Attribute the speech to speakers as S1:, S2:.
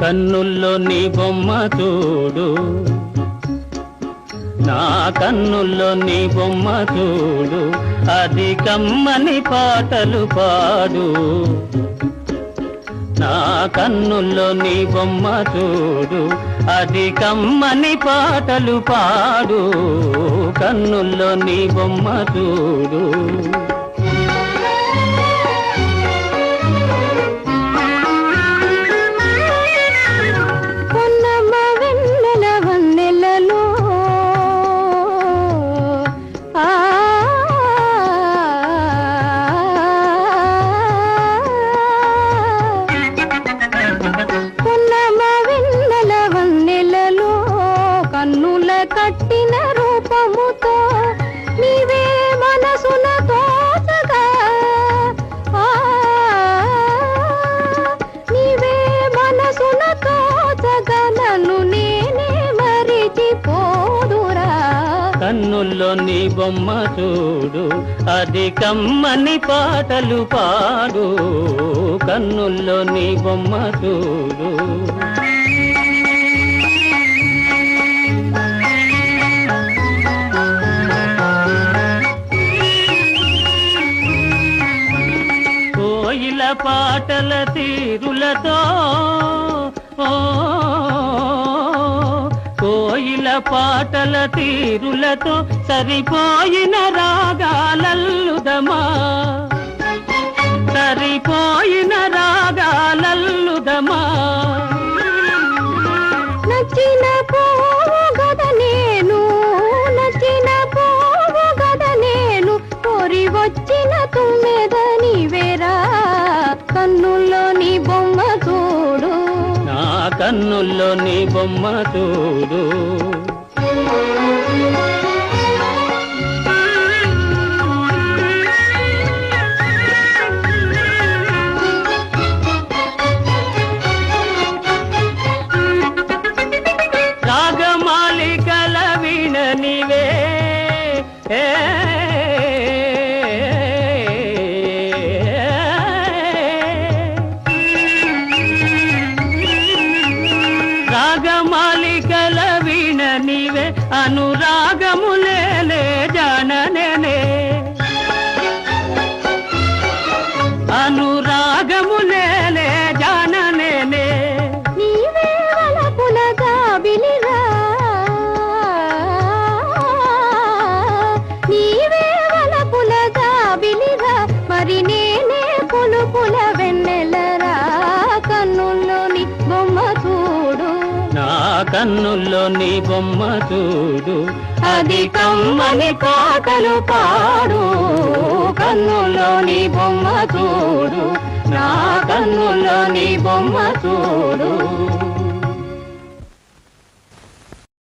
S1: కన్నుల్లో నీ బొమ్మ చూడు. నా కన్నుల్లో నీ బొమ్మ చూడు. అది కమ్మని పాటలు పాడు. నా కన్నుల్లో నీ బొమ్మ చూడు. అది కమ్మని పాటలు పాడు. కన్నుల్లో నీ బొమ్మ చూడు.
S2: కట్టిన రూపముతో నీవే మనసున తోచగా. ఆ నీవే మనసున తోచగా నన్ను నేనే మరిచిపోదురా.
S1: కన్నుల్లో నీ బొమ్మ చూడు అది కమ్మని పాటలు పాడు. కన్నుల్లో నీ బొమ్మ చూడు. కోయిల పాటల తీరులతో ఓ కోయిల పాటల తీరులతో సరిపోయిన రాగాలల్లుదమా?
S2: కన్నుల్లో నీ బొమ్మ చూడు.
S1: రాగమాలికల వీణ నీవే అనురాగములే జాననే అనురాగము కన్నుల్లో నీ బొమ్మ చూడు. అది కమ్మని పాటలు పాడు. కన్నుల్లో నీ బొమ్మ చూడు. నా కన్నుల్లో నీ బొమ్మ చూడు.